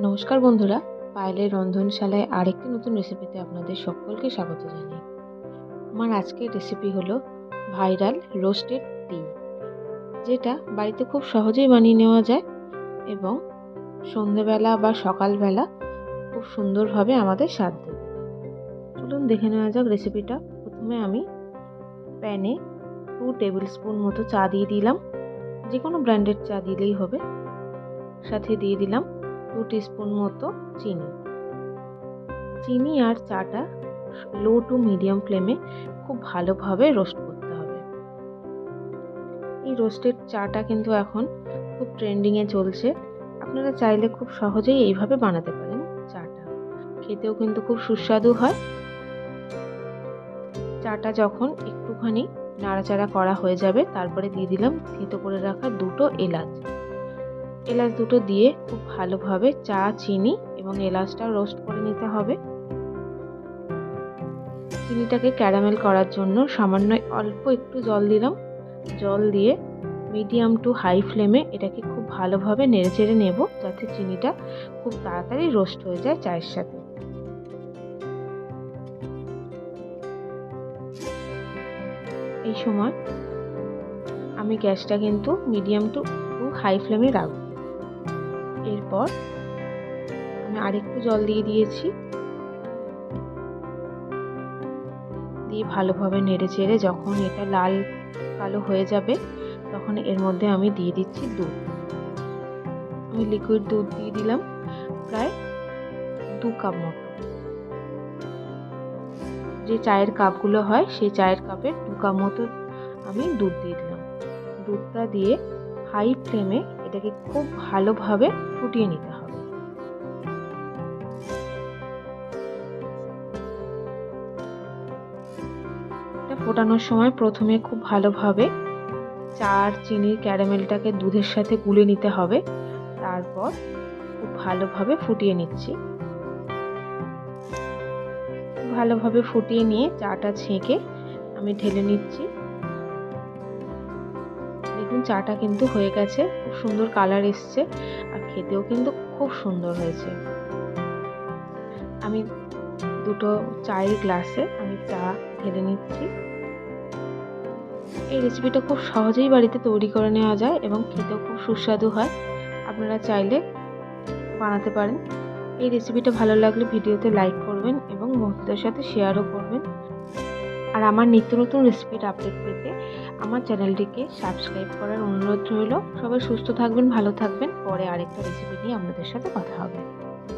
নমস্কার বন্ধুরা, পায়েলের রন্ধনশালায় আরেকটি নতুন রেসিপিতে আপনাদের সকলকে স্বাগত জানাই আমার আজকের রেসিপি হলো ভাইরাল রোস্টেড তিল যেটা বাড়িতে খুব সহজেই বানিয়ে নেওয়া যায় এবং সন্ধেবেলা বা সকালবেলা খুব সুন্দরভাবে আমাদের স্বাদ দেবে চলুন দেখে নেওয়া যাক রেসিপিটা প্রথমে আমি প্যানে টু টেবিল স্পুন মতো চা দিয়ে দিলাম। যে কোনো ব্র্যান্ডের চা দিলেই হবে। সাথে দিয়ে দিলাম টু টিস্পুন মতো চিনি। চিনি আর চাটা লো টু মিডিয়াম ফ্লেমে খুব ভালোভাবে রোস্ট করতে হবে। এই রোস্টেড চাটা কিন্তু এখন খুব ট্রেন্ডিংয়ে চলছে। আপনারা চাইলে খুব সহজেই এইভাবে বানাতে পারেন চাটা। খেতেও কিন্তু খুব সুস্বাদু হয়। চাটা যখন একটুখানি নাড়াচাড়া করা হয়ে যাবে, তারপরে দিয়ে দিলাম, থেতো করে রাখা দুটো এলাচ। এলাচ দুটো দিয়ে খুব ভালোভাবে চা, চিনি এবং এলাচটা রোস্ট করে নিতে হবে। চিনিটাকে ক্যারামেল করার জন্য সামান্য অল্প একটু জল দিলাম। জল দিয়ে মিডিয়াম টু হাই ফ্লেমে এটাকে খুব ভালোভাবে নেড়ে চেড়ে নেব যাতে চিনিটা খুব তাড়াতাড়ি রোস্ট হয়ে যায় চায়ের সাথে। এই সময় আমি গ্যাসটা কিন্তু মিডিয়াম টু টু হাই ফ্লেমে রাখব। এরপর আমি আরেকটু জল দিয়ে দিয়েছি। দিয়ে ভালোভাবে নেড়ে চেড়ে যখন এটা লাল কালো হয়ে যাবে, তখন এর মধ্যে আমি দিয়ে দিচ্ছি দুধ। আমি লিকুইড দুধ দিয়ে দিলাম প্রায় দু কাপ মতো। যে চায়ের কাপগুলো হয়, সেই চায়ের কাপের দু কাপ মতো আমি দুধ দিয়ে দিলাম। দুধটা দিয়ে হাই ফ্লেমে এটাকে খুব ভালোভাবে ফুটিয়ে নিতে হবে। এটা ফোটানোর সময় প্রথমে খুব ভালোভাবে চা আর চিনির ক্যারামেলটাকে দুধের সাথে গুলে নিতে হবে। তারপর খুব ভালোভাবে ফুটিয়ে নিচ্ছি। ভালোভাবে ফুটিয়ে নিয়ে চাটা ছেঁকে আমি ঢেলে নিচ্ছি। দেখুন চাটা কিন্তু হয়ে গেছে, খুব সুন্দর কালার এসছে আর খেতেও কিন্তু খুব সুন্দর হয়েছে। আমি দুটো চায়ের গ্লাসে আমি চা ঢেলে নিচ্ছি। এই রেসিপিটা খুব সহজেই বাড়িতে তৈরি করে নেওয়া যায় এবং খেতেও খুব সুস্বাদু হয়। আপনারা চাইলে বানাতে পারেন। এই রেসিপিটা ভালো লাগলে ভিডিওতে লাইক করবেন এবং বন্ধুদের সাথে শেয়ারও করবেন। আর আমার নিত্য নতুন রেসিপির আপডেট পেতে আমার চ্যানেলটিকে সাবস্ক্রাইব করার অনুরোধ রইল। সবাই সুস্থ থাকবেন, ভালো থাকবেন। পরে আরেকটা রেসিপি নিয়ে আপনাদের সাথে কথা হবে।